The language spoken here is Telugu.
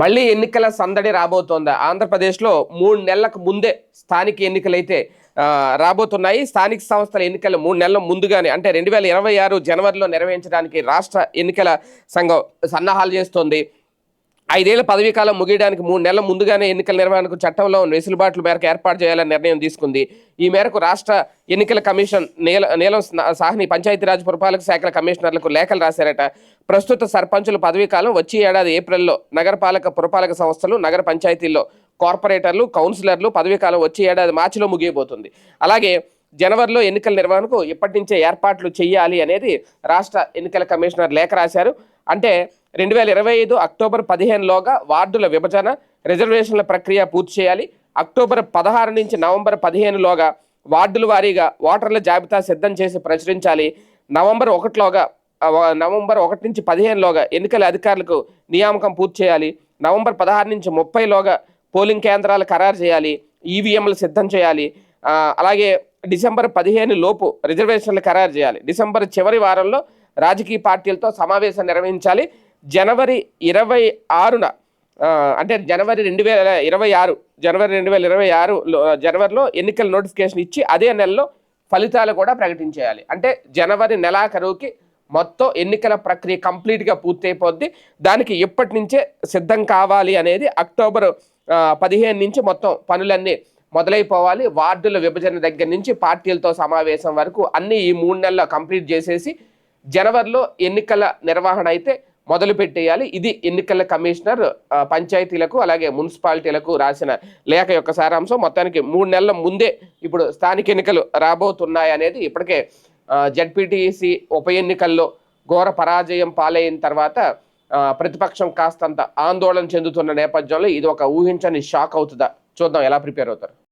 మళ్ళీ ఎన్నికల సందడి రాబోతోందా. ఆంధ్రప్రదేశ్లో మూడు నెలలకు ముందే స్థానిక ఎన్నికలైతే రాబోతున్నాయి. స్థానిక సంస్థల ఎన్నికలు మూడు నెలల ముందుగానే అంటే రెండు వేల ఇరవై ఆరు జనవరిలో నిర్వహించడానికి రాష్ట్ర ఎన్నికల సంఘం సన్నాహాలు చేస్తోంది. ఐదేళ్ళ పదవీ కాలం ముగియడానికి మూడు నెలల ముందుగానే ఎన్నికల నిర్వహణకు చట్టంలో ఉన్న వెసులుబాట్ల మేరకు ఏర్పాటు చేయాలని నిర్ణయం తీసుకుంది. ఈ మేరకు రాష్ట్ర ఎన్నికల కమిషన్ నీల నీలం సాహ్ని పంచాయతీరాజ్ పురపాలక శాఖల కమిషనర్లకు లేఖలు రాశారట. ప్రస్తుత సర్పంచుల పదవీ కాలం వచ్చే ఏడాది ఏప్రిల్లో నగరపాలక పురపాలక సంస్థలు నగర పంచాయతీల్లో కార్పొరేటర్లు కౌన్సిలర్లు పదవీ కాలం వచ్చే ఏడాది మార్చిలో ముగియబోతుంది. అలాగే జనవరిలో ఎన్నికల నిర్వహణకు ఇప్పటి నుంచే ఏర్పాట్లు చేయాలి అనేది రాష్ట్ర ఎన్నికల కమిషనర్ లేఖ రాశారు. అంటే రెండు వేల ఇరవై ఐదు అక్టోబర్ పదిహేనులోగా వార్డుల విభజన రిజర్వేషన్ల ప్రక్రియ పూర్తి చేయాలి. అక్టోబర్ పదహారు నుంచి నవంబర్ పదిహేనులోగా వార్డుల వారీగా ఓటర్ల జాబితా సిద్ధం చేసి ప్రచురించాలి. నవంబర్ ఒకటిలోగా నవంబర్ ఒకటి నుంచి పదిహేనులోగా ఎన్నికల అధికారులకు నియామకం పూర్తి చేయాలి. నవంబర్ పదహారు నుంచి ముప్పైలోగా పోలింగ్ కేంద్రాలు ఖరారు చేయాలి. ఈవీఎంలు సిద్ధం చేయాలి. అలాగే డిసెంబర్ పదిహేను లోపు రిజర్వేషన్లు ఖరారు చేయాలి. డిసెంబర్ చివరి వారంలో రాజకీయ పార్టీలతో సమావేశం నిర్వహించాలి. జనవరి ఇరవై ఆరున అంటే జనవరి రెండు వేల ఇరవై ఆరు జనవరి రెండు వేల ఇరవై ఆరు జనవరిలో ఎన్నికల నోటిఫికేషన్ ఇచ్చి అదే నెలలో ఫలితాలు కూడా ప్రకటించేయాలి. అంటే జనవరి నెలాఖరుకి మొత్తం ఎన్నికల ప్రక్రియ కంప్లీట్గా పూర్తయిపోద్ది. దానికి ఇప్పటి నుంచే సిద్ధం కావాలి అనేది అక్టోబర్ పదిహేను నుంచి మొత్తం పనులన్నీ మొదలైపోవాలి. వార్డుల విభజన దగ్గర నుంచి పార్టీలతో సమావేశం వరకు అన్నీ ఈ మూడు నెలల్లో కంప్లీట్ చేసేసి జనవరిలో ఎన్నికల నిర్వహణ అయితే మొదలు పెట్టేయాలి. ఇది ఎన్నికల కమిషనర్ పంచాయతీలకు అలాగే మున్సిపాలిటీలకు రాసిన లేఖ యొక్క సారాంశం. మొత్తానికి మూడు నెలల ముందే ఇప్పుడు స్థానిక ఎన్నికలు రాబోతున్నాయి అనేది ఇప్పటికే జడ్పీటీసీ ఉప ఎన్నికల్లో ఘోర పరాజయం పాలైన తర్వాత ప్రతిపక్షం కాస్తంత ఆందోళన చెందుతున్న నేపథ్యంలో ఇది ఒక ఊహించని షాక్ అవుతుందా? చూద్దాం ఎలా ప్రిపేర్ అవుతారు.